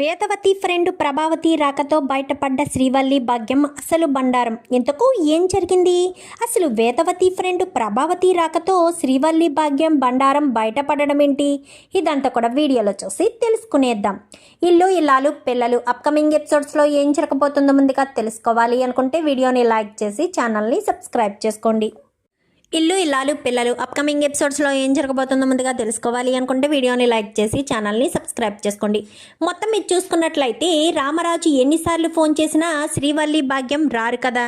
Vedavathi friend Prabhavati రాకతో బయటపడ్డ శ్రీవల్లి భాగ్యం అసలు బండారం. ఇంతకు ఏం జరిగింది? అసలు వేదవతి ఫ్రెండ్ ప్రభావతి రాకతో శ్రీవల్లి భాగ్యం బండారం బయటపడడం ఏంటి ఇదంతా కూడా వీడియోలో చూసి తెలుసుకునేద్దాం. ఇల్లు ఇల్లాలు పిల్లలు అప్కమింగ్ ఎపిసోడ్స్లో ఏం జరగబోతుందో ముందుగా తెలుసుకోవాలి అనుకుంటే వీడియోని లైక్ చేసి ఛానల్ని సబ్స్క్రైబ్ చేసుకోండి. ఇల్లు ఇల్లాలు పిల్లలు అప్కమింగ్ ఎపిసోడ్స్లో ఏం జరగబోతుందో ముందుగా తెలుసుకోవాలి అనుకుంటే వీడియోని లైక్ చేసి ఛానల్ని సబ్స్క్రైబ్ చేసుకోండి. మొత్తం మీరు చూసుకున్నట్లయితే రామరాజు ఎన్నిసార్లు ఫోన్ చేసినా శ్రీవల్లి భాగ్యం రారు కదా?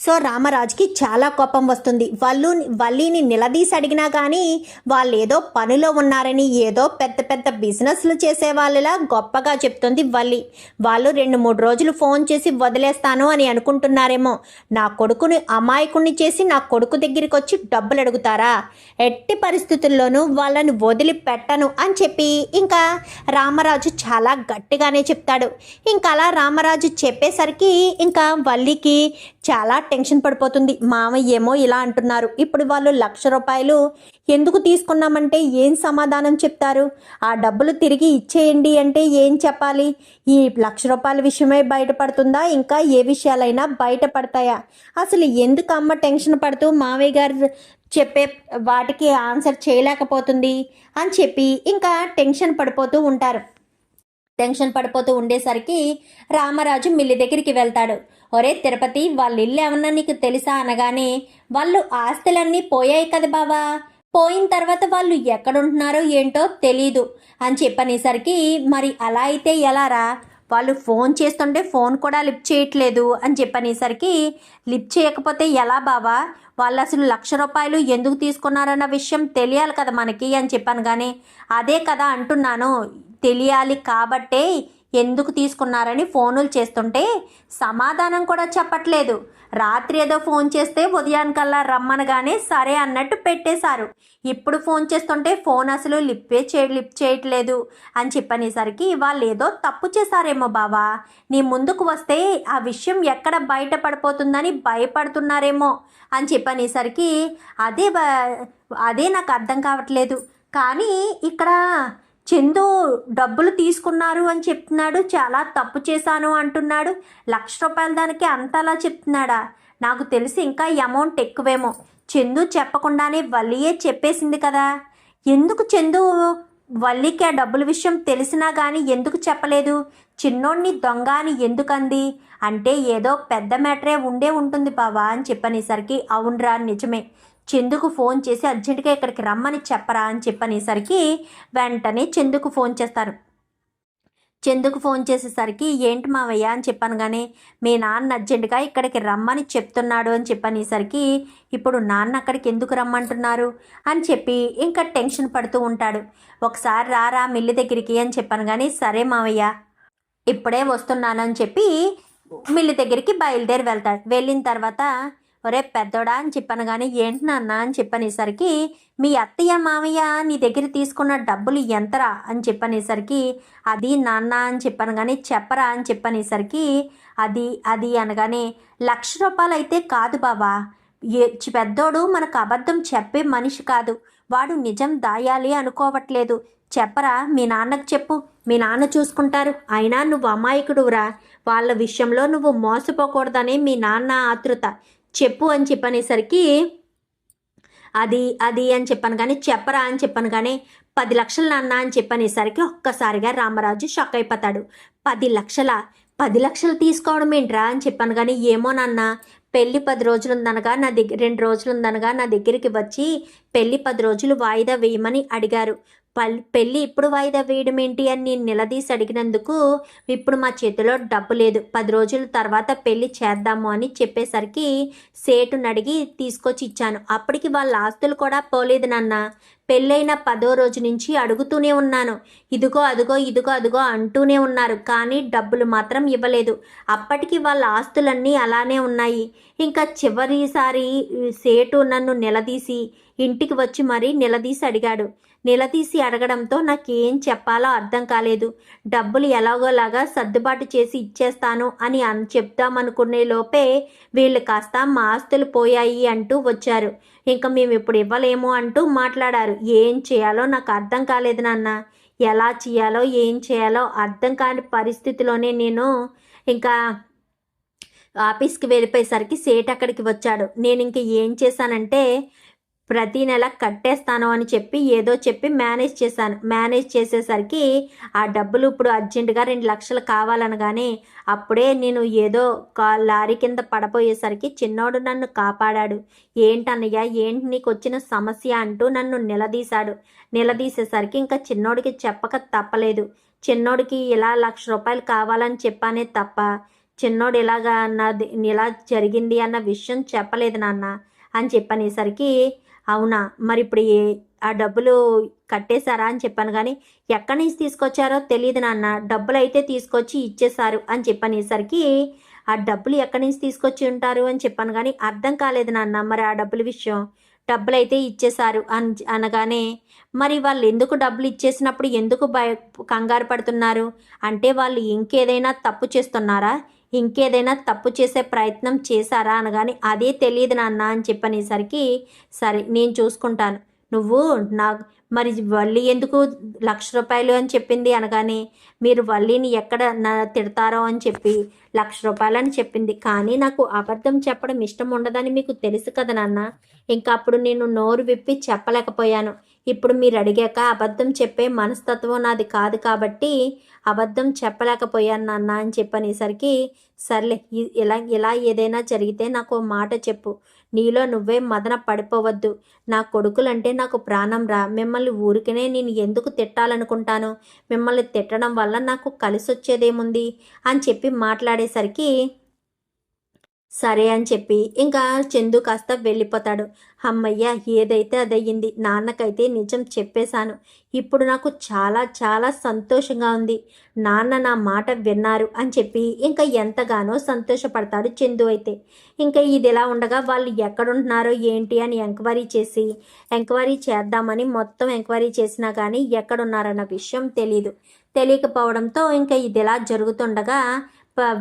సో రామరాజుకి చాలా కోపం వస్తుంది. వాళ్ళు వల్లిని నిలదీసి అడిగినా కానీ వాళ్ళు ఏదో పనిలో ఉన్నారని ఏదో పెద్ద పెద్ద బిజినెస్లు చేసే వాళ్ళలా గొప్పగా చెప్తుంది వల్లి. వాళ్ళు రెండు మూడు రోజులు ఫోన్ చేసి వదిలేస్తాను అని అనుకుంటున్నారేమో. నా కొడుకుని అమాయకుణ్ణి చేసి నా కొడుకు దగ్గరికి వచ్చి డబ్బులు అడుగుతారా? ఎట్టి పరిస్థితుల్లోనూ వాళ్ళని వదిలిపెట్టను అని చెప్పి ఇంకా రామరాజు చాలా గట్టిగానే చెప్తాడు. ఇంకా అలా రామరాజు చెప్పేసరికి ఇంకా వల్లికి చాలా టెన్షన్ పడిపోతుంది. మామయ్య ఏమో ఇలా అంటున్నారు. ఇప్పుడు వాళ్ళు లక్ష రూపాయలు ఎందుకు తీసుకున్నామంటే ఏం సమాధానం చెప్తారు? ఆ డబ్బులు తిరిగి ఇచ్చేయండి అంటే ఏం చెప్పాలి? ఈ లక్ష రూపాయల విషయమే బయటపడుతుందా? ఇంకా ఏ విషయాలైనా బయటపడతాయా? అసలు ఎందుకు అమ్మ టెన్షన్ పడుతూ మామయ్య గారు చెప్పే వాటికి ఆన్సర్ చేయలేకపోతుంది అని చెప్పి ఇంకా టెన్షన్ పడిపోతూ ఉంటారు. టెన్షన్ పడిపోతూ ఉండేసరికి రామరాజు మిల్లి దగ్గరికి వెళ్తాడు. ఒరే తిరుపతి వాళ్ళ ఇల్లు ఏమన్నా నీకు తెలుసా అనగానే వాళ్ళు ఆస్తులన్నీ పోయాయి కదా బావా. పోయిన తర్వాత వాళ్ళు ఎక్కడుంటున్నారో ఏంటో తెలీదు. అని చెప్పనేసరికి మరి అలా అయితే ఎలారా వాళ్ళు ఫోన్ చేస్తుంటే ఫోన్ కూడా లిఫ్ట్ చేయట్లేదు అని చెప్పనేసరికి లిఫ్ట్ చేయకపోతే ఎలా బావా? వాళ్ళు అసలు లక్ష రూపాయలు ఎందుకు తీసుకున్నారన్న విషయం తెలియాలి కదా మనకి అని చెప్పాను కానీ అదే కదా అంటున్నాను. తెలియాలి కాబట్టే ఎందుకు తీసుకున్నారని ఫోనులు చేస్తుంటే సమాధానం కూడా చెప్పట్లేదు. రాత్రి ఏదో ఫోన్ చేస్తే ఉదయానికల్లా రమ్మనగానే సరే అన్నట్టు పెట్టేశారు. ఇప్పుడు ఫోన్ చేస్తుంటే ఫోన్ అసలు లిప్పే చే లిప్ చేయట్లేదు. అని చెప్పనేసరికి వాళ్ళు ఏదో తప్పు చేశారేమో బావా. నీ ముందుకు వస్తే ఆ విషయం ఎక్కడ బయటపడిపోతుందని భయపడుతున్నారేమో అని చెప్పనేసరికి అదే బ- అదే నాకు అర్థం కావట్లేదు. కానీ ఇక్కడ చందు డబ్బులు తీసుకున్నారు అని చెప్తున్నాడు. చాలా తప్పు చేశాను అంటున్నాడు. లక్ష రూపాయల దానికి అంతలా చెప్తున్నాడా? నాకు తెలిసి ఇంకా అమౌంట్ ఎక్కువేమో. చందు చెప్పకుండానే వల్లియే చెప్పేసింది కదా. ఎందుకు చందు వల్లికి ఆ డబ్బుల విషయం తెలిసినా కానీ ఎందుకు చెప్పలేదు? చిన్నోడిని దొంగ అని ఎందుకంది? అంటే ఏదో పెద్ద మ్యాటరే ఉండే ఉంటుంది బావా అని చెప్పనేసరికి అవునరా నిజమే. చందుకు ఫోన్ చేసి అర్జెంటుగా ఇక్కడికి రమ్మని చెప్పరా అని చెప్పనేసరికి వెంటనే చందుకు ఫోన్ చేస్తారు. చందుకు ఫోన్ చేసేసరికి ఏంటి మావయ్య అని చెప్పాను కానీ మీ నాన్న అర్జెంటుగా ఇక్కడికి రమ్మని చెప్తున్నాడు అని చెప్పనేసరికి ఇప్పుడు నాన్న అక్కడికి ఎందుకు రమ్మంటున్నారు అని చెప్పి ఇంకా టెన్షన్ పడుతూ ఉంటాడు. ఒకసారి రారా మిల్లి దగ్గరికి అని చెప్పాను కానీ సరే మావయ్య ఇప్పుడే వస్తున్నానని చెప్పి మిల్లి దగ్గరికి బయలుదేరి వెళ్తాడు. వెళ్ళిన తర్వాత ఒరే పెద్దోడా అని చెప్పాను కానీ ఏంటి నాన్న అని చెప్పనేసరికి మీ అత్తయ్య మామయ్య నీ దగ్గర తీసుకున్న డబ్బులు ఎంతరా అని చెప్పనేసరికి అది నాన్న అని చెప్పాను కానీ చెప్పరా అని చెప్పనేసరికి అది అది అనగానే లక్ష రూపాయలు అయితే కాదు బాబా పెద్దోడు మనకు అబద్ధం చెప్పే మనిషి కాదు. వాడు నిజం దాయాలి అనుకోవట్లేదు. చెప్పరా మీ నాన్నకు చెప్పు. మీ నాన్న చూసుకుంటారు. అయినా నువ్వు అమాయకుడురా వాళ్ళ విషయంలో నువ్వు మోసపోకూడదని మీ నాన్న ఆతృత. చెప్పు అని చెప్పనేసరికి అది అది అని చెప్పాను కానీ చెప్పరా అని చెప్పాను కానీ పది లక్షలు నాన్న అని చెప్పనేసరికి ఒక్కసారిగా రామరాజు షాక్ అయిపోతాడు. పది లక్షల? పది లక్షలు తీసుకోవడం ఏంట్రా అని చెప్పాను కానీ ఏమో నాన్న పెళ్ళి పది రోజులు ఉందనగా నా దగ్గర రెండు రోజులు ఉందనగా నా దగ్గరికి వచ్చి పెళ్ళి పది రోజులు వాయిదా వేయమని అడిగారు. పెళ్ళి ఇప్పుడు వాయిదా వేయడం ఏంటి అని నేను నిలదీసి అడిగినందుకు ఇప్పుడు మా చేతిలో డబ్బు లేదు. పది రోజుల తర్వాత పెళ్ళి చేద్దాము అని చెప్పేసరికి సేటుని అడిగి తీసుకొచ్చి ఇచ్చాను. అప్పటికి వాళ్ళ ఆస్తులు కూడా పోలేదు నాన్న. పెళ్ళైన పదో రోజు నుంచి అడుగుతూనే ఉన్నాను. ఇదిగో అదిగో ఇదిగో అదిగో అంటూనే ఉన్నారు. కానీ డబ్బులు మాత్రం ఇవ్వలేదు. అప్పటికి వాళ్ళ ఆస్తులన్నీ అలానే ఉన్నాయి. ఇంకా చివరిసారి సేటు నన్ను నిలదీసి ఇంటికి వచ్చి మరీ నిలదీసి అడిగాడు. నిలదీసి అడగడంతో నాకేం చెప్పాలో అర్థం కాలేదు. డబ్బులు ఎలాగోలాగా సర్దుబాటు చేసి ఇచ్చేస్తాను అని అన్ చెప్దామనుకునే లోపే వీళ్ళు కాస్త మా ఆస్తులు పోయాయి అంటూ వచ్చారు. ఇంకా మేము ఇప్పుడు ఇవ్వలేము అంటూ మాట్లాడారు. ఏం చేయాలో నాకు అర్థం కాలేదు నాన్న. ఎలా చేయాలో ఏం చేయాలో అర్థం కాని పరిస్థితిలోనే నేను ఇంకా ఆఫీస్కి వెళ్ళిపోయేసరికి సేట్ అక్కడికి వచ్చాడు. నేను ఇంక ఏం చేశానంటే ప్రతి నెల కట్టేస్తాను అని చెప్పి ఏదో చెప్పి మేనేజ్ చేశాను. మేనేజ్ చేసేసరికి ఆ డబ్బులు ఇప్పుడు అర్జెంటుగా రెండు లక్షలు కావాలనగానే అప్పుడే నేను ఏదో కా లారీ కింద పడపోయేసరికి చిన్నోడు నన్ను కాపాడాడు. ఏంటన్నయ్య ఏంటి నీకు వచ్చిన సమస్య అంటూ నన్ను నిలదీశాడు. నిలదీసేసరికి ఇంకా చిన్నోడికి చెప్పక తప్పలేదు. చిన్నోడికి ఇలా లక్ష రూపాయలు కావాలని చెప్పానే తప్ప చిన్నోడు ఇలాగా నాది ఇలా జరిగింది అన్న విషయం చెప్పలేదు నాన్న అని చెప్పనేసరికి అవునా? మరి ఇప్పుడు ఏ ఆ డబ్బులు కట్టేశారా అని చెప్పాను కానీ ఎక్కడి నుంచి తీసుకొచ్చారో తెలియదు నాన్న. డబ్బులు అయితే తీసుకొచ్చి ఇచ్చేశారు అని చెప్పనేసరికి ఆ డబ్బులు ఎక్కడి నుంచి తీసుకొచ్చి ఉంటారు అని చెప్పాను కానీ అర్థం కాలేదు నాన్న మరి ఆ డబ్బుల విషయం. డబ్బులు అయితే ఇచ్చేశారు అని అనగానే మరి వాళ్ళు ఎందుకు డబ్బులు ఇచ్చేసినప్పుడు ఎందుకు భయ కంగారు పడుతున్నారు? అంటే వాళ్ళు ఇంకేదైనా తప్పు చేస్తున్నారా? ఇంకేదైనా తప్పు చేసే ప్రయత్నం చేశారా అనగాని అదే తెలియదు నాన్న అని చెప్పనేసరికి సరే నేను చూసుకుంటాను. నువ్వు నా మరి వల్లి ఎందుకు లక్ష రూపాయలు అని చెప్పింది? అనగానే మీరు వల్లిని ఎక్కడ నా తిడతారో అని చెప్పి లక్ష రూపాయలు అని చెప్పింది. కానీ నాకు అబద్ధం చెప్పడం ఇష్టం ఉండదని మీకు తెలుసు కదా నాన్న. ఇంకా అప్పుడు నేను నోరు విప్పి చెప్పలేకపోయాను. ఇప్పుడు మీరు అడిగాక అబద్ధం చెప్పే మనస్తత్వం నాది కాదు కాబట్టి అబద్ధం చెప్పలేకపోయాను నాన్న అని చెప్పనేసరికి సర్లే ఇలా ఇలా ఏదైనా జరిగితే నాకు ఓ మాట చెప్పు. నీలో నువ్వే మదన పడిపోవద్దు. నా కొడుకులంటే నాకు ప్రాణం రా. మిమ్మల్ని ఊరికనే నేను ఎందుకు తిట్టాలనుకుంటాను? మిమ్మల్ని తిట్టడం వల్ల నాకు కలిసొచ్చేదేముంది? అని చెప్పి మాట్లాడేసరికి సరే అని చెప్పి ఇంకా చందు కాస్త వెళ్ళిపోతాడు. అమ్మయ్య ఏదైతే అదయ్యింది నాన్నకైతే నిజం చెప్పేశాను. ఇప్పుడు నాకు చాలా చాలా సంతోషంగా ఉంది. నాన్న నా మాట విన్నారు అని చెప్పి ఇంకా ఎంతగానో సంతోషపడతాడు చందు అయితే. ఇంకా ఇది ఎలా ఉండగా వాళ్ళు ఎక్కడుంటున్నారో ఏంటి అని ఎంక్వైరీ చేసి ఎంక్వైరీ చేద్దామని మొత్తం ఎంక్వైరీ చేసినా కానీ ఎక్కడున్నారన్న విషయం తెలియదు తెలియకపోవడంతో ఇంకా ఇది ఎలా జరుగుతుండగా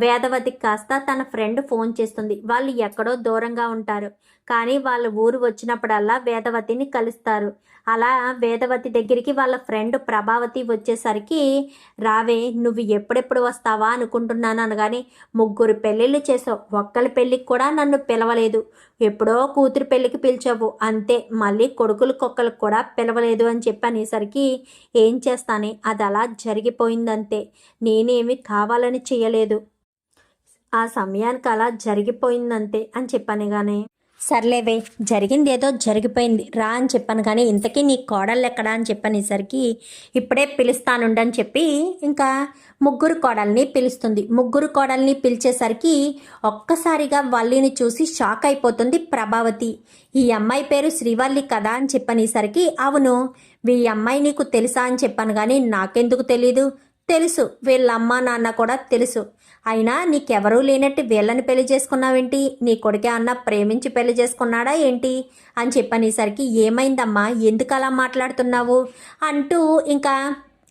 వేదవతికి కాస్త తన ఫ్రెండ్ ఫోన్ చేస్తుంది. వాళ్ళు ఎక్కడో దూరంగా ఉంటారు. కానీ వాళ్ళ ఊరు వచ్చినప్పుడల్లా వేదవతిని కలుస్తారు. అలా వేదవతి దగ్గరికి వాళ్ళ ఫ్రెండ్ ప్రభావతి వచ్చేసరికి రావే నువ్వు ఎప్పుడెప్పుడు వస్తావా అనుకుంటున్నాను అనగానే ముగ్గురు పెళ్ళిళ్ళు చేసావు. ఒక్కరి పెళ్ళికి కూడా నన్ను పిలవలేదు. ఎప్పుడో కూతురు పెళ్ళికి పిలిచావు. అంతే మళ్ళీ కొడుకులు కుక్కలకు కూడా పిలవలేదు అని చెప్పి అనేసరికి ఏం చేస్తానే అది అలా జరిగిపోయిందంతే. నేనేమి కావాలని చేయలేదు ఆ సమయానికి అలా జరిగిపోయిందంతే అని చెప్పాను కానీ సర్లేవే జరిగింది ఏదో జరిగిపోయింది. రా అని చెప్పాను కానీ ఇంతకీ నీ కోడళ్ళు ఎక్కడా అని చెప్పనేసరికి ఇప్పుడే పిలుస్తానుండని చెప్పి ఇంకా ముగ్గురు కోడల్ని పిలుస్తుంది. ముగ్గురు కోడల్ని పిలిచేసరికి ఒక్కసారిగా వల్లిని చూసి షాక్ అయిపోతుంది ప్రభావతి. ఈ అమ్మాయి పేరు శ్రీవల్లి కదా అని చెప్పనేసరికి అవును ఈ అమ్మాయి నీకు తెలుసా అని చెప్పాను కానీ నాకెందుకు తెలీదు? తెలుసు వీళ్ళ అమ్మ నాన్న కూడా తెలుసు. అయినా నీకెవరూ లేనట్టు వీళ్ళని పెళ్ళి చేసుకున్నావేంటి? నీ కొడుకే అన్న ప్రేమించి పెళ్ళి చేసుకున్నాడా ఏంటి? అని చెప్పనేసరికి ఏమైందమ్మా? ఎందుకు అలా మాట్లాడుతున్నావు? అంటూ ఇంకా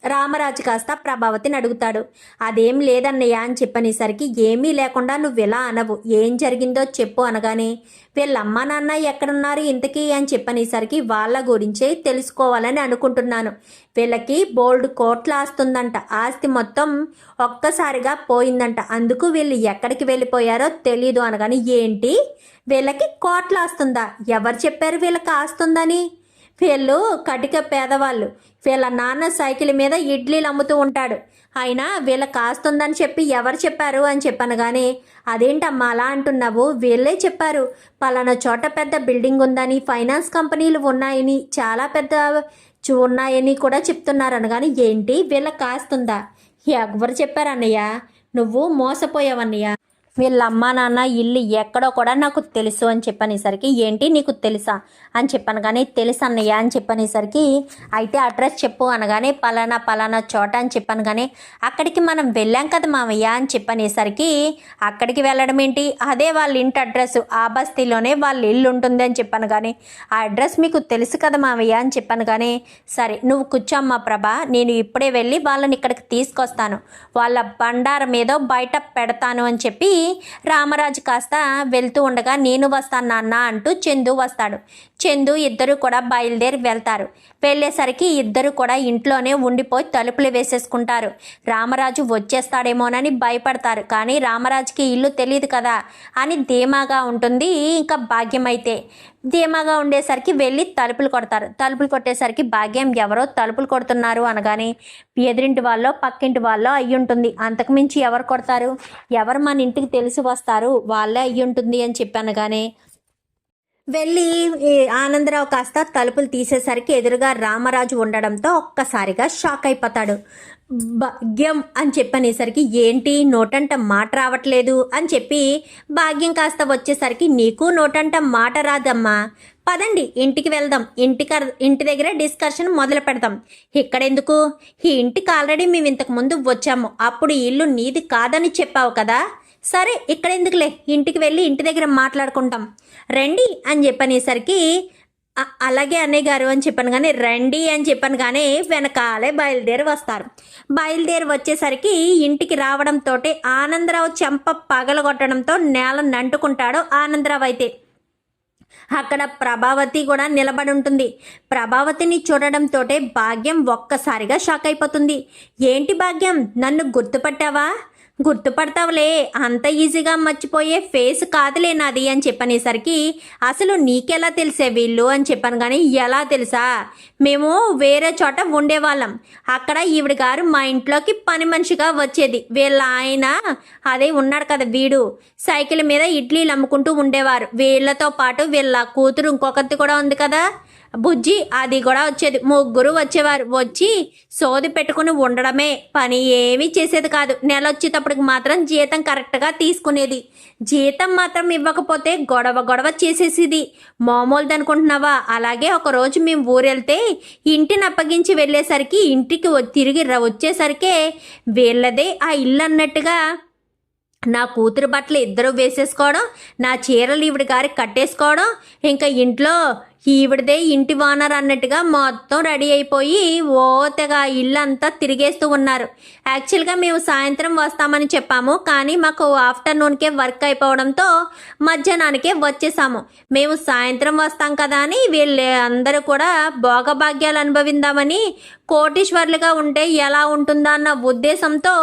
రామరాజు కాస్త ప్రభావతిని అడుగుతాడు. అదేం లేదన్నయ్య అని చెప్పనేసరికి ఏమీ లేకుండా నువ్వు ఎలా అనవు? ఏం జరిగిందో చెప్పు అనగానే వీళ్ళమ్మ నాన్న ఎక్కడున్నారు ఇంతకీ అని చెప్పనేసరికి వాళ్ళ గురించే తెలుసుకోవాలని అనుకుంటున్నాను. వీళ్ళకి బోల్డ్ కోట్ల ఆస్తుందంట. ఆస్తి మొత్తం ఒక్కసారిగా పోయిందంట. అందుకు వీళ్ళు ఎక్కడికి వెళ్ళిపోయారో తెలీదు అనగానే ఏంటి? వీళ్ళకి కోట్ల ఆస్తుందా? ఎవరు చెప్పారు వీళ్ళకి ఆస్తుందని? వీళ్ళు కటిక పేదవాళ్ళు. వీళ్ళ నాన్న సైకిల్ మీద ఇడ్లీలు అమ్ముతూ ఉంటాడు. అయినా వీళ్ళ కాస్తుందని చెప్పి ఎవరు చెప్పారు అని చెప్పాను కానీ అదేంటమ్మా అలా అంటున్నావు? వీళ్ళే చెప్పారు. పలానా చోట పెద్ద బిల్డింగ్ ఉందని ఫైనాన్స్ కంపెనీలు ఉన్నాయని చాలా పెద్ద ఉన్నాయని కూడా చెప్తున్నారు అనగాని ఏంటి? వీళ్ళ కాస్తుందా? ఎవరు చెప్పారన్నయ్య నువ్వు మోసపోయావన్నయ్య. వీళ్ళ అమ్మా నాన్న ఇల్లు ఎక్కడో కూడా నాకు తెలుసు అని చెప్పనేసరికి ఏంటి నీకు తెలుసా? అని చెప్పాను. కానీ తెలుసు అన్నయ్య అని చెప్పనేసరికి అయితే అడ్రస్ చెప్పు అనగానే పలానా పలానా చోట అని చెప్పాను. కానీ అక్కడికి మనం వెళ్ళాం కదా మామయ్య అని చెప్పనేసరికి అక్కడికి వెళ్ళడం ఏంటి? అదే వాళ్ళ ఇంటి అడ్రస్. ఆ బస్తీలోనే వాళ్ళ ఇల్లు ఉంటుంది అని చెప్పాను. కానీ ఆ అడ్రస్ మీకు తెలుసు కదా మామయ్య అని చెప్పాను. కానీ సరే నువ్వు కూర్చోమ్మా ప్రభా. నేను ఇప్పుడే వెళ్ళి వాళ్ళని ఇక్కడికి తీసుకొస్తాను. వాళ్ళ బండారం ఏదో బయట పెడతాను అని చెప్పి రామరాజు కాస్త వెళ్తూ ఉండగా నేను వస్తాను నాన్న అంటూ చందు వస్తాడు. చందు ఇద్దరు కూడా బయలుదేరి వెళ్తారు. వెళ్ళేసరికి ఇద్దరు కూడా ఇంట్లోనే ఉండిపోయి తలుపులు వేసేసుకుంటారు. రామరాజు వచ్చేస్తాడేమోనని భయపడతారు. కానీ రామరాజుకి ఇల్లు తెలియదు కదా అని ధీమాగా ఉంటుంది ఇంకా భాగ్యం అయితే. ధీమాగా ఉండేసరికి వెళ్ళి తలుపులు కొడతారు. తలుపులు కొట్టేసరికి భాగ్యం ఎవరో తలుపులు కొడుతున్నారు అనగానే ఎదురింటి వాళ్ళో పక్కింటి వాళ్ళో అయ్యి ఉంటుంది. అంతకుమించి ఎవరు కొడతారు? ఎవరు మన ఇంటికి తెలిసి వస్తారు? వాళ్ళే అయ్యి ఉంటుంది అని చెప్పాను కానీ వెళ్ళి ఆనందరావు కాస్త తలుపులు తీసేసరికి ఎదురుగా రామరాజు ఉండడంతో ఒక్కసారిగా షాక్ అయిపోతాడు. భాగ్యం అని చెప్పనేసరికి ఏంటి? నోటంట మాట రావట్లేదు అని చెప్పి భాగ్యం కాస్త వచ్చేసరికి నీకు నోటంట మాట రాదమ్మా. పదండి ఇంటికి వెళ్దాం. ఇంటికి ఇంటి దగ్గర డిస్కషన్ మొదలు పెడదాం ఇక్కడెందుకు? ఈ ఇంటికి ఆల్రెడీ మేము ఇంతకు ముందు వచ్చాము. అప్పుడు ఇల్లు నీది కాదని చెప్పావు కదా. సరే ఇక్కడ ఎందుకులే? ఇంటికి వెళ్ళి ఇంటి దగ్గర మాట్లాడుకుంటాం. రండి అని చెప్పనేసరికి అలాగే అన్నయ్య గారు అని చెప్పాను కానీ రండి అని చెప్పాను కానీ వెనకాలే బయలుదేరి వస్తారు. బయలుదేరి వచ్చేసరికి ఇంటికి రావడంతో ఆనందరావు చెంప పగలగొట్టడంతో నేల నంటుకుంటాడు ఆనందరావు అయితే. అక్కడ ప్రభావతి కూడా నిలబడి ఉంటుంది. ప్రభావతిని చూడడంతో భాగ్యం ఒక్కసారిగా షాక్ అయిపోతుంది. ఏంటి భాగ్యం? నన్ను గుర్తుపట్టావా? గుర్తుపడతావులే అంత ఈజీగా మర్చిపోయే ఫేస్ కాదులే నాది అని చెప్పనేసరికి అసలు నీకెలా తెలిసే వీళ్ళు అని చెప్పాను కానీ ఎలా తెలుసా? మేము వేరే చోట ఉండేవాళ్ళం. అక్కడ ఈవిడ గారు మా ఇంట్లోకి పని మనిషిగా వచ్చేది. వీళ్ళ ఆయన అదే ఉన్నాడు కదా వీడు. సైకిల్ మీద ఇడ్లీలు అమ్ముకుంటూ ఉండేవారు. వీళ్ళతో పాటు వీళ్ళ కూతురు ఇంకొకరిది కూడా ఉంది కదా. బుజ్జి అది కూడా వచ్చేది. ముగ్గురు వచ్చేవారు. వచ్చి సోది పెట్టుకుని ఉండడమే. పని ఏమీ చేసేది కాదు. నెల వచ్చేటప్పటికి మాత్రం జీతం కరెక్ట్గా తీసుకునేది. జీతం మాత్రం ఇవ్వకపోతే గొడవ గొడవ చేసేసిది. మామూలుది అనుకుంటున్నావా? అలాగే ఒకరోజు మేము ఊరెళ్తే ఇంటిని అప్పగించి వెళ్ళేసరికి ఇంటికి తిరిగి ర- వచ్చేసరికే వీళ్ళదే ఆ ఇల్లు అన్నట్టుగా నా కూతురు బట్టలు ఇద్దరు వేసేసుకోవడం నా చీరలు ఈవిడ గారికి కట్టేసుకోవడం ఇంకా ఇంట్లో ఈవిడదే ఇంటి ఓనర్ అన్నట్టుగా మొత్తం రెడీ అయిపోయి ఓతగా ఇల్లు అంతా తిరిగేస్తూ ఉన్నారు. యాక్చువల్గా మేము సాయంత్రం వస్తామని చెప్పాము కానీ మాకు ఆఫ్టర్నూన్కే వర్క్ అయిపోవడంతో మధ్యాహ్నానికే వచ్చేసాము. మేము సాయంత్రం వస్తాం కదా అని వీళ్ళు అందరూ కూడా భోగభాగ్యాలు అనుభవిందామని కోటీశ్వర్లుగా ఉంటే ఎలా ఉంటుందా అన్న ఉద్దేశంతో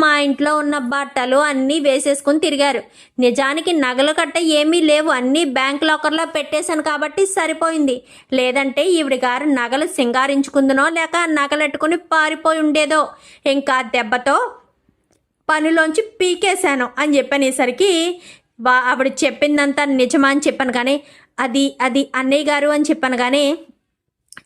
మా ఇంట్లో ఉన్న బట్టలు అన్నీ వేసేసుకుని తిరిగారు. నిజానికి నగలు కట్ట ఏమీ లేవు అన్నీ బ్యాంక్ లాకర్లో పెట్టేశాను కాబట్టి సరి పారిపోయింది. లేదంటే ఈవిడ గారు నగలు సింగారించుకుందునో లేక నగలెట్టుకుని పారిపోయి ఉండేదో. ఇంకా దెబ్బతో పనిలోంచి పీకేశాను అని చెప్పనేసరికి వా ఆవిడ చెప్పిందంతా నిజమా అని చెప్పాను కానీ అది అది అన్నయ్య గారు అని చెప్పాను కానీ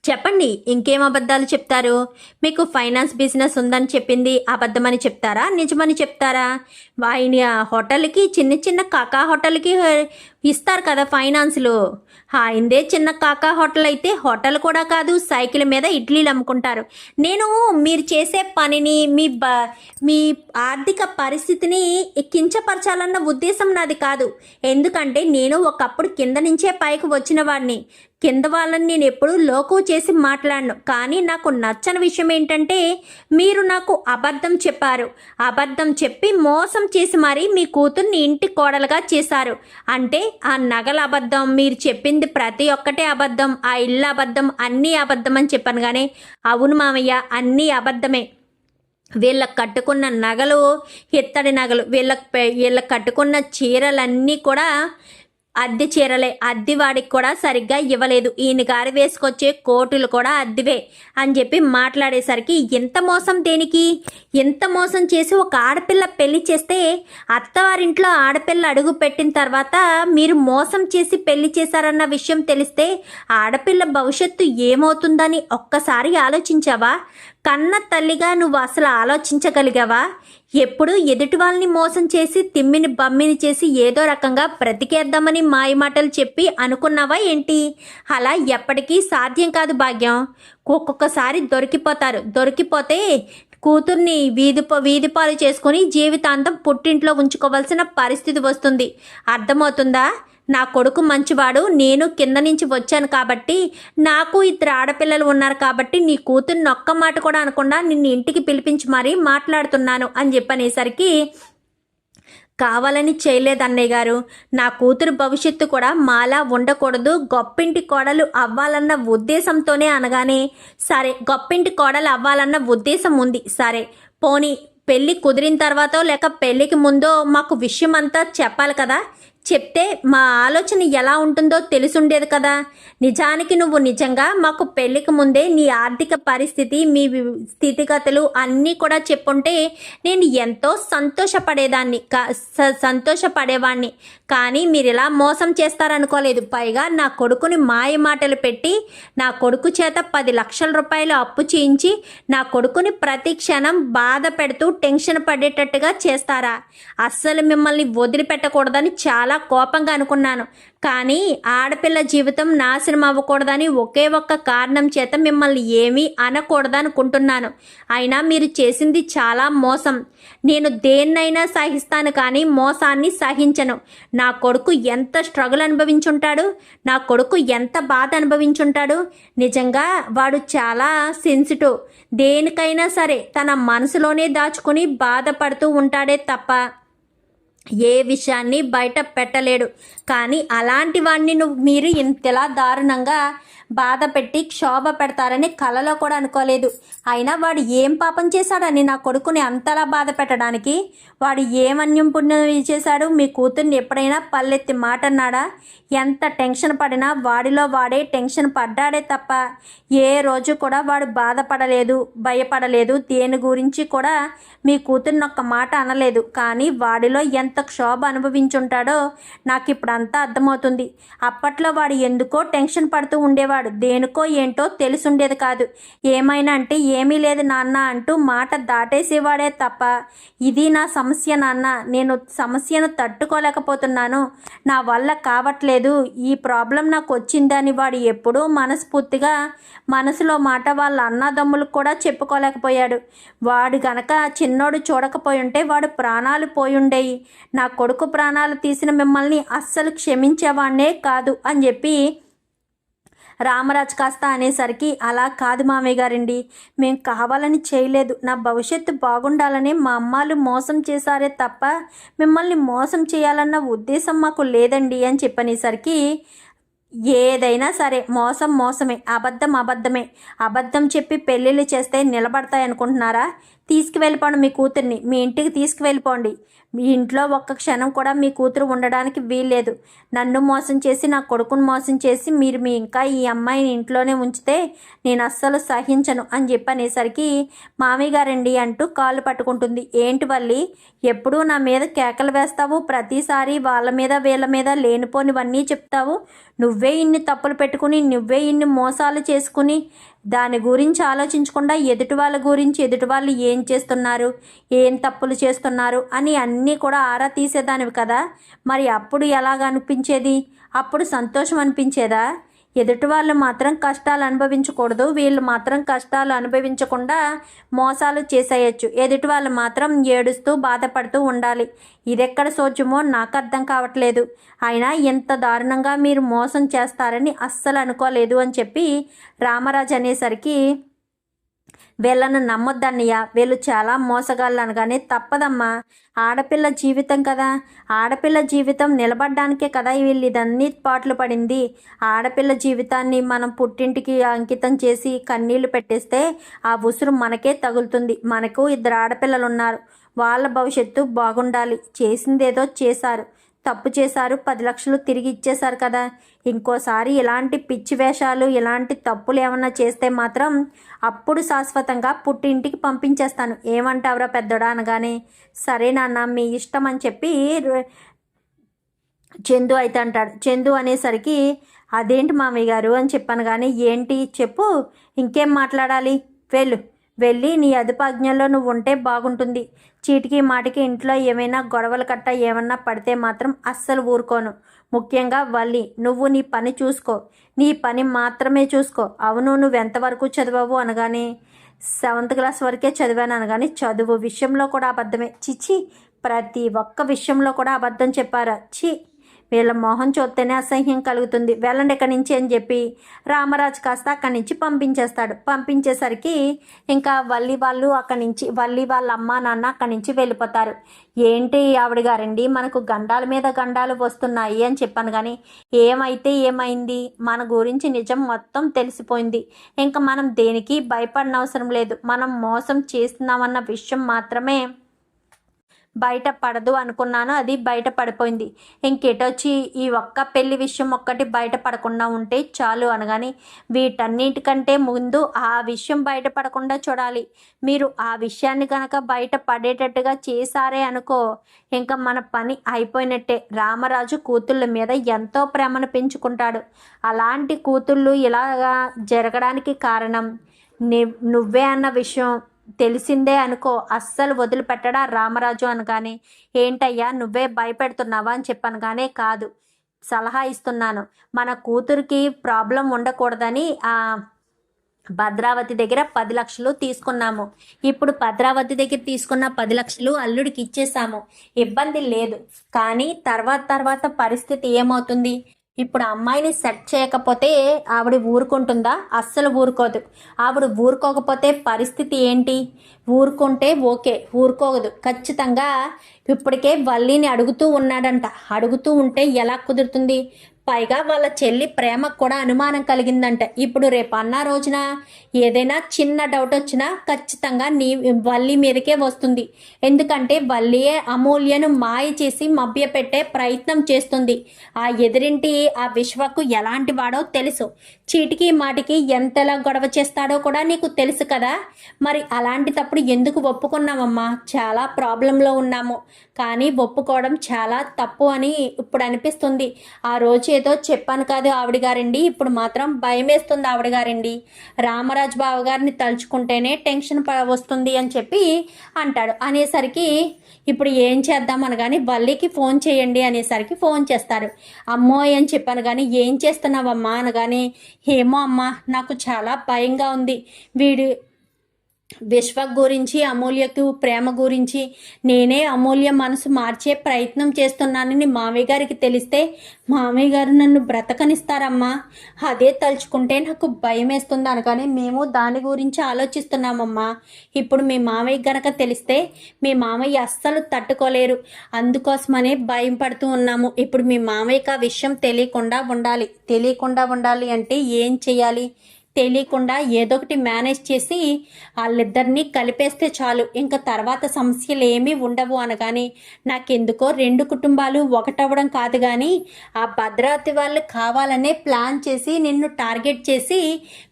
చెప్పండి ఇంకేం అబద్ధాలు చెప్తారు? మీకు ఫైనాన్స్ బిజినెస్ ఉందని చెప్పింది అబద్ధమని చెప్తారా? నిజమని చెప్తారా? ఆయన హోటల్కి చిన్న చిన్న కాకా హోటల్కి ఇస్తారు కదా ఫైనాన్స్లు. ఆయనదే చిన్న కాకా హోటల్ అయితే హోటల్ కూడా కాదు సైకిల్ మీద ఇడ్లీలు అమ్ముకుంటారు. నేను మీరు చేసే పనిని మీ బ మీ ఆర్థిక పరిస్థితిని కించపరచాలన్న ఉద్దేశం నాది కాదు. ఎందుకంటే నేను ఒకప్పుడు కింద నుంచే పైకి వచ్చిన వాడిని. కింద వాళ్ళని నేను ఎప్పుడూ లోకు చేసి మాట్లాడను. కానీ నాకు నచ్చని విషయం ఏంటంటే మీరు నాకు అబద్ధం చెప్పారు. అబద్ధం చెప్పి మోసం చేసి మరీ మీ కూతుర్ని ఇంటి కోడలుగా చేశారు. అంటే ఆ నగల అబద్ధం మీరు చెప్పింది ప్రతి ఒక్కటే అబద్ధం ఆ ఇల్లు అబద్ధం అన్నీ అబద్ధం అని చెప్పాను కానీ అవును మామయ్య అన్నీ అబద్ధమే. వీళ్ళకి కట్టుకున్న నగలు ఇత్తడి నగలు వీళ్ళకి వీళ్ళకి కట్టుకున్న చీరలన్నీ కూడా అద్దె చీరలే అద్దె వాడికి కూడా సరిగ్గా ఇవ్వలేదు. ఈయన గారి వేసుకొచ్చే కోటులు కూడా అద్దెవే అని చెప్పి మాట్లాడేసరికి ఎంత మోసం దేనికి? ఎంత మోసం చేసి ఒక ఆడపిల్ల పెళ్ళి చేస్తే అత్తవారింట్లో ఆడపిల్ల అడుగు పెట్టిన తర్వాత మీరు మోసం చేసి పెళ్ళి చేశారన్న విషయం తెలిస్తే ఆడపిల్ల భవిష్యత్తు ఏమవుతుందని ఒక్కసారి ఆలోచించావా? కన్న తల్లిగా నువ్వు అసలు ఆలోచించగలిగావా? ఎప్పుడు ఎదుటి వాళ్ళని మోసం చేసి తిమ్మిని బమ్మిని చేసి ఏదో రకంగా బ్రతికేద్దామని మాయమాటలు చెప్పి అనుకున్నావా ఏంటి? అలా ఎప్పటికీ సాధ్యం కాదు భాగ్యం. ఒక్కొక్కసారి దొరికిపోతారు. దొరికిపోతే కూతుర్ని వీధి వీధిపాలు చేసుకుని జీవితాంతం పుట్టింట్లో ఉంచుకోవాల్సిన పరిస్థితి వస్తుంది. అర్థమవుతుందా? నా కొడుకు మంచివాడు నేను కింద నుంచి వచ్చాను కాబట్టి నాకు ఇద్దరు ఆడపిల్లలు ఉన్నారు కాబట్టి నీ కూతురు నొక్క మాట కూడా అనకుండా నిన్ను ఇంటికి పిలిపించి మరీ మాట్లాడుతున్నాను అని చెప్పనేసరికి కావాలని చేయలేదు అన్నయ్య గారు. నా కూతురు భవిష్యత్తు కూడా మాలా ఉండకూడదు. గొప్పింటి కోడలు అవ్వాలన్న ఉద్దేశంతోనే అనగానే సరే గొప్పింటి కోడలు అవ్వాలన్న ఉద్దేశం ఉంది. సరే పోనీ పెళ్ళి కుదిరిన తర్వాతో లేక పెళ్ళికి ముందో మాకు విషయం అంతా చెప్పాలి కదా? చెప్తే మా ఆలోచన ఎలా ఉంటుందో తెలిసుండేది కదా. నిజానికి నువ్వు నిజంగా మాకు పెళ్ళికి ముందే నీ ఆర్థిక పరిస్థితి మీ స్థితిగతులు అన్నీ కూడా చెప్పుంటే నేను ఎంతో సంతోషపడేదాన్ని కా- స- సంతోషపడేవాణ్ణి. కానీ మీరు ఇలా మోసం చేస్తారనుకోలేదు. పైగా నా కొడుకుని మాయ మాటలు పెట్టి నా కొడుకు చేత పది లక్షల రూపాయలు అప్పు చేయించి నా కొడుకుని ప్రతి క్షణం బాధ పెడుతూ టెన్షన్ పడేటట్టుగా చేస్తారా? అస్సలు మిమ్మల్ని వదిలిపెట్టకూడదని చాలా చాలా కోపంగా అనుకున్నాను. కానీ ఆడపిల్ల జీవితం నాశనం అవ్వకూడదని ఒకే ఒక్క కారణం చేత మిమ్మల్ని ఏమీ అనకూడదనుకుంటున్నాను. అయినా మీరు చేసింది చాలా మోసం. నేను దేన్నైనా సహిస్తాను కానీ మోసాన్ని సహించను. నా కొడుకు ఎంత స్ట్రగుల్ అనుభవించుంటాడు? నా కొడుకు ఎంత బాధ అనుభవించుంటాడు? నిజంగా వాడు చాలా సెన్సిటివ్. దేనికైనా సరే తన మనసులోనే దాచుకుని బాధపడుతూ ఉంటాడే తప్ప ఏ విషయాన్ని బయట పెట్టలేడు. కానీ అలాంటి వాడిని నువ్వు మీరు ఇంతలా దారుణంగా బాధ పెట్టి క్షోభ పెడతారని కలలో కూడా అనుకోలేదు. అయినా వాడు ఏం పాపం చేశాడని నా కొడుకుని అంతలా బాధ పెట్టడానికి? వాడు ఏమన్యం పుణ్యం చేశాడు? మీ కూతుర్ని ఎప్పుడైనా పల్లెత్తి మాట అన్నాడా ఎంత టెన్షన్ పడినా వాడిలో వాడే టెన్షన్ పడ్డాడే తప్ప ఏ రోజు కూడా వాడు బాధపడలేదు భయపడలేదు. దేని గురించి కూడా మీ కూతుర్ని ఒక్క మాట అనలేదు. కానీ వాడిలో ఎంత క్షోభ అనుభవించుంటాడో నాకు ఇప్పుడు అంతా అర్థమవుతుంది. అప్పట్లో వాడు ఎందుకో టెన్షన్ పడుతూ ఉండేవాడు. దేనికో ఏంటో తెలిసుండేది కాదు. ఏమైనా అంటే ఏమీ లేదు నాన్న అంటూ మాట దాటేసేవాడే తప్ప ఇది నా సమస్య నాన్న. నేను సమస్యను తట్టుకోలేకపోతున్నాను. నా వల్ల కావట్లేదు. ఈ ప్రాబ్లం నాకు వచ్చిందని వాడు ఎప్పుడూ మనస్ఫూర్తిగా మనసులో మాట వాళ్ళ అన్నదమ్ములకు కూడా చెప్పుకోలేకపోయాడు. వాడు గనక చిన్నోడు చూడకపోయి ఉంటే వాడు ప్రాణాలు పోయుండేవి నా కొడుకు ప్రాణాలు తీసిన మిమ్మల్ని అస్సలు క్షమించేవాడే కాదు అని చెప్పి రామరాజు కాస్త అనేసరికి అలా కాదు మామయ్య గారండి. మేము కావాలని చేయలేదు. నా భవిష్యత్తు బాగుండాలని మా అమ్మాలు మోసం చేశారే తప్ప మిమ్మల్ని మోసం చేయాలన్న ఉద్దేశం మాకు లేదండి అని చెప్పనేసరికి ఏదైనా సరే మోసం మోసమే. అబద్ధం అబద్ధమే. అబద్ధం చెప్పి పెళ్ళిళ్ళు చేస్తే నిలబడతాయి అనుకుంటున్నారా తీసుకువెళ్ళిపోండి మీ కూతుర్ని. మీ ఇంటికి తీసుకువెళ్ళిపోండి. మీ ఇంట్లో ఒక్క క్షణం కూడా మీ కూతురు ఉండడానికి వీల్లేదు. నన్ను మోసం చేసి నా కొడుకును మోసం చేసి మీరు మీ ఇంకా ఈ అమ్మాయిని ఇంట్లోనే ఉంచితే నేను అస్సలు సహించను అని చెప్పనేసరికి మామయ్య గారండి అంటూ కాళ్ళు పట్టుకుంటుంది. ఏంటి వల్లి ఎప్పుడూ నా మీద కేకలు వేస్తావు? ప్రతిసారి వాళ్ళ మీద వీళ్ళ మీద లేనిపోనివన్నీ చెప్తావు? నువ్వే ఇన్ని తప్పులు పెట్టుకుని నువ్వే ఇన్ని మోసాలు చేసుకుని దాని గురించి ఆలోచించకుండా ఎదుటి వాళ్ళ గురించి ఎదుటి వాళ్ళు ఏం చేస్తున్నారు ఏం తప్పులు చేస్తున్నారు అని అన్నీ కూడా ఆరా తీసేదానివి కదా. మరి అప్పుడు ఎలాగ అనిపించేది? అప్పుడు సంతోషం అనిపించేదా? ఎదుటి వాళ్ళు మాత్రం కష్టాలు అనుభవించకూడదు. వీళ్ళు మాత్రం కష్టాలు అనుభవించకుండా మోసాలు చేసేయచ్చు. ఎదుటి వాళ్ళు మాత్రం ఏడుస్తూ బాధపడుతూ ఉండాలి. ఇదెక్కడ సోద్యమో నాకు అర్థం కావట్లేదు. అయినా ఇంత దారుణంగా మీరు మోసం చేస్తారని అస్సలు అనుకోలేదు అని చెప్పి రామరాజు అనేసరికి వీళ్ళను నమ్మొద్దన్నయ్య. వీళ్ళు చాలా మోసగాళ్ళు అనగానే తప్పదమ్మా. ఆడపిల్ల జీవితం కదా. ఆడపిల్ల జీవితం నిలబడ్డానికే కదా వీళ్ళు ఇదన్నీ పాటలు పడింది. ఆడపిల్ల జీవితాన్ని మనం పుట్టింటికి అంకితం చేసి కన్నీళ్ళు పెట్టేస్తే ఆ ఉసురు మనకే తగులుతుంది. మనకు ఇద్దరు ఆడపిల్లలు ఉన్నారు వాళ్ళ భవిష్యత్తు బాగుండాలి. చేసిందేదో చేశారు. తప్పు చేశారు. పది లక్షలు తిరిగి ఇచ్చేశారు కదా. ఇంకోసారి ఇలాంటి పిచ్చి వేషాలు ఇలాంటి తప్పులు ఏమన్నా చేస్తే మాత్రం అప్పుడు శాశ్వతంగా పుట్టింటికి పంపించేస్తాను. ఏమంటావురా పెద్దోడా అనగానే సరే నాన్న మీ ఇష్టం అని చెప్పి చందు అయితే అంటాడు. చందు అనేసరికి అదేంటి మామయ్య గారు? అని చెప్పాను కానీ ఏంటి? చెప్పు ఇంకేం మాట్లాడాలి? వెళ్ళు. వెళ్ళి నీ అదుపాజ్ఞలో నువ్వు ఉంటే బాగుంటుంది. చీటికి మాటికి ఇంట్లో ఏమైనా గొడవలు కట్ట ఏమన్నా పడితే మాత్రం అస్సలు ఊరుకోను. ముఖ్యంగా వల్లి నువ్వు నీ పని చూసుకో. నీ పని మాత్రమే చూసుకో. అవును నువ్వు ఎంతవరకు చదివావు అనగానే సెవెంత్ క్లాస్ వరకే చదివాను అనగానే చదువు విషయంలో కూడా అబద్ధమే. చిచి ప్రతి ఒక్క విషయంలో కూడా అబద్ధం చెప్పారా? చి వీళ్ళ మొహం చూస్తేనే అసహ్యం కలుగుతుంది. వెళ్ళండి ఇక్కడి నుంచి అని చెప్పి రామరాజు కాస్త అక్కడి నుంచి పంపించేస్తాడు. పంపించేసరికి ఇంకా వల్లి వాళ్ళు అక్కడి నుంచి వల్లి వాళ్ళ అమ్మ నాన్న అక్కడి నుంచి వెళ్ళిపోతారు. ఏంటి ఆవిడ గారండి? మనకు గండాల మీద గండాలు వస్తున్నాయి అని చెప్పాను కానీ ఏమైతే ఏమైంది? మన గురించి నిజం మొత్తం తెలిసిపోయింది. ఇంకా మనం దేనికి భయపడిన అవసరం లేదు. మనం మోసం చేస్తున్నామన్న విషయం మాత్రమే బయట పడదు అనుకున్నాను అది బయట పడిపోయింది. ఇంకెటొచ్చి ఈ ఒక్క పెళ్ళి విషయం ఒక్కటి బయట పడకుండా ఉంటే చాలు అనగాని వీటన్నిటికంటే ముందు ఆ విషయం బయట పడకుండా చూడాలి. మీరు ఆ విషయాన్ని కనుక బయట పడేటట్టుగా చేశారే అనుకో ఇంకా మన పని అయిపోయినట్టే. రామరాజు కూతుళ్ళ మీద ఎంతో ప్రేమను పెంచుకుంటాడు. అలాంటి కూతుళ్ళు ఇలాగా జరగడానికి కారణం నువ్వే అన్న విషయం తెలిసిందే అనుకో అస్సలు వదిలిపెట్టడా రామరాజు అనగానే. ఏంటయ్యా నువ్వే భయపెడుతున్నావా అని చెప్పాను కానీ కాదు. సలహా ఇస్తున్నాను. మన కూతురికి ప్రాబ్లం ఉండకూడదని ఆ భద్రావతి దగ్గర పది లక్షలు తీసుకున్నాము. ఇప్పుడు భద్రావతి దగ్గర తీసుకున్న పది లక్షలు అల్లుడికి ఇచ్చేసాము ఇబ్బంది లేదు. కానీ తర్వాత తర్వాత పరిస్థితి ఏమవుతుంది? ఇప్పుడు అమ్మాయిని సెట్ చేయకపోతే ఆవిడ ఊరుకుంటుందా? అస్సలు ఊరుకోదు. ఆవిడ ఊరుకోకపోతే పరిస్థితి ఏంటి? ఊరుకుంటే ఓకే ఊరుకోదు. ఖచ్చితంగా ఇప్పటికే వల్లిని అడుగుతూ ఉన్నాడంట. అడుగుతూ ఉంటే ఎలా కుదురుతుంది? పైగా వాళ్ళ చెల్లి ప్రేమకు కూడా అనుమానం కలిగిందంట. ఇప్పుడు రేపు అన్న రోజున ఏదైనా చిన్న డౌట్ వచ్చినా ఖచ్చితంగా నీ వల్లి మీదకే వస్తుంది. ఎందుకంటే వల్లియే అమూల్యను మాయ చేసి మభ్యపెట్టే ప్రయత్నం చేస్తుంది. ఆ ఎదిరింటి ఆ విశ్వకు ఎలాంటి వాడో తెలుసు. చీటికి మాటికి ఎంతలా గొడవ చేస్తాడో కూడా నీకు తెలుసు కదా. మరి అలాంటి తప్పుడు ఎందుకు ఒప్పుకున్నామమ్మా చాలా ప్రాబ్లంలో ఉన్నాము. కానీ ఒప్పుకోవడం చాలా తప్పు అని ఇప్పుడు అనిపిస్తుంది. ఆ రోజు ఏదో చెప్పాను కాదు ఆవిడ గారండి. ఇప్పుడు మాత్రం భయం వేస్తుంది ఆవిడ గారండి. రామరాజు బావ గారిని తలుచుకుంటేనే టెన్షన్ ప- వస్తుంది అని చెప్పి అంటాడు. అనేసరికి ఇప్పుడు ఏం చేద్దాం అనగాని వల్లికి ఫోన్ చేయండి అనేసరికి ఫోన్ చేస్తారు. అమ్మో అని చెప్పాను కానీ ఏం చేస్తున్నావమ్మా అనగాని ఏమో అమ్మా నాకు చాలా భయంగా ఉంది. వీడి విశ్వ గురించి అమూల్యకు ప్రేమ గురించి నేనే అమూల్య మనసు మార్చే ప్రయత్నం చేస్తున్నానని మామయ్య గారికి తెలిస్తే మామయ్య గారు నన్ను బ్రతకనిస్తారమ్మా. అదే తలుచుకుంటే నాకు భయం వేస్తుంది అనగానే మేము దాని గురించి ఆలోచిస్తున్నామమ్మా. ఇప్పుడు మీ మామయ్య గనక తెలిస్తే మీ మామయ్య అస్సలు తట్టుకోలేరు. అందుకోసమనే భయం పడుతూ ఉన్నాము. ఇప్పుడు మీ మామయ్యకి ఆ విషయం తెలియకుండా ఉండాలి. తెలియకుండా ఉండాలి అంటే ఏం చేయాలి తెలియకుండా ఏదో ఒకటి మేనేజ్ చేసి వాళ్ళిద్దరినీ కలిపేస్తే చాలు. ఇంకా తర్వాత సమస్యలు ఏమీ ఉండవు అనగాని నాకెందుకో రెండు కుటుంబాలు ఒకటవ్వడం కాదు కానీ ఆ భద్రావతి వాళ్ళు కావాలనే ప్లాన్ చేసి నిన్ను టార్గెట్ చేసి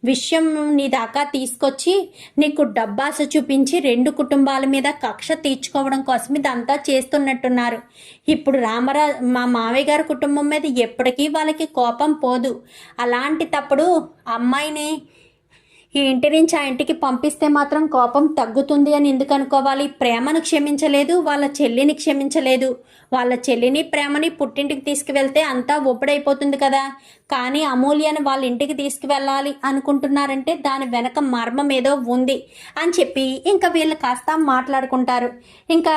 విషయం నీ దాకా తీసుకొచ్చి నీకు డబ్బాస చూపించి రెండు కుటుంబాల మీద కక్ష తీర్చుకోవడం కోసం ఇదంతా చేస్తున్నట్టున్నారు. ఇప్పుడు రామరా మా మామయ్య గారి కుటుంబం మీద ఎప్పటికీ వాళ్ళకి కోపం పోదు. అలాంటి తప్పుడు అమ్మాయిని ఈ ఇంటి నుంచి ఆ ఇంటికి పంపిస్తే మాత్రం కోపం తగ్గుతుంది అని ఎందుకు అనుకోవాలి? ప్రేమను క్షమించలేదు వాళ్ళ చెల్లిని క్షమించలేదు. వాళ్ళ చెల్లిని ప్రేమని పుట్టింటికి తీసుకువెళ్తే అంతా ఒప్పుడైపోతుంది కదా. కానీ అమూల్యను వాళ్ళ ఇంటికి తీసుకువెళ్ళాలి అనుకుంటున్నారంటే దాని వెనక మర్మం ఏదో ఉంది అని చెప్పి ఇంకా వీళ్ళు కాస్త మాట్లాడుకుంటారు. ఇంకా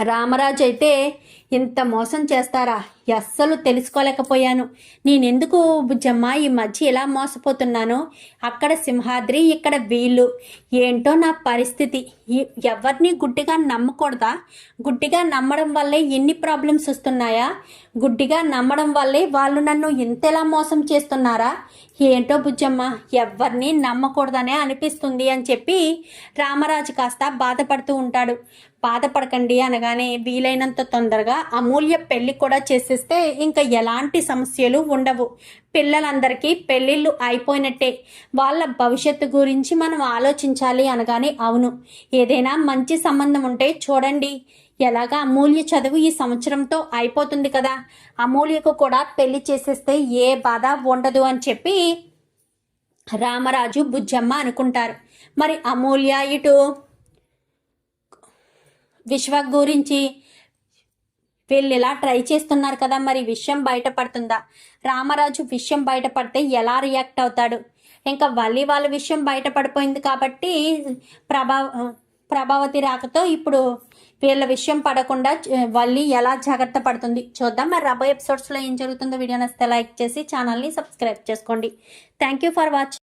రామరాజు అయితే ఇంత మోసం చేస్తారా? అస్సలు తెలుసుకోలేకపోయాను. నేనెందుకు బుజ్జమ్మ ఈ మధ్య ఇలా మోసపోతున్నాను? అక్కడ సింహాద్రి ఇక్కడ వీళ్ళు. ఏంటో నా పరిస్థితి. ఎవరిని గుడ్డిగా నమ్మకూడదా? గుడ్డిగా నమ్మడం వల్లే ఎన్ని ప్రాబ్లమ్స్ వస్తున్నాయా? గుడ్డిగా నమ్మడం వల్లే వాళ్ళు నన్ను ఇంతలా మోసం చేస్తున్నారా? ఏంటో బుజ్జమ్మ ఎవరిని నమ్మకూడదనే అనిపిస్తుంది అని చెప్పి రామరాజు కాస్త బాధపడుతూ ఉంటాడు. బాధపడకండి అనగానే వీలైనంత తొందరగా అమూల్య పెళ్ళి కూడా చేసేస్తే ఇంకా ఎలాంటి సమస్యలు ఉండవు. పిల్లలందరికీ పెళ్ళిళ్ళు అయిపోయినట్టే. వాళ్ళ భవిష్యత్తు గురించి మనం ఆలోచించాలి అనగానే అవును. ఏదైనా మంచి సంబంధం ఉంటే చూడండి. ఎలాగా అమూల్య చదువు ఈ సంవత్సరంతో అయిపోతుంది కదా. అమూల్యకు కూడా పెళ్ళి చేసేస్తే ఏ బాధ ఉండదు అని చెప్పి రామరాజు బుజ్జమ్మ అనుకుంటారు. మరి అమూల్య ఇటు విశ్వ గురించి వీళ్ళు ఇలా ట్రై చేస్తున్నారు కదా మరి విషయం బయటపడుతుందా? రామరాజు విషయం బయటపడితే ఎలా రియాక్ట్ అవుతాడు? ఇంకా వల్లి వాళ్ళ విషయం బయటపడిపోయింది కాబట్టి ప్రభా ప్రభావతి రాకతో ఇప్పుడు వీళ్ళ విషయం పడకుండా వల్లి ఎలా జాగ్రత్త పడుతుంది చూద్దాం. మరి రాబోయే ఎపిసోడ్స్లో ఏం జరుగుతుందో వీడియో నచ్చితే లైక్ చేసి ఛానల్ని సబ్స్క్రైబ్ చేసుకోండి. Thank you for watching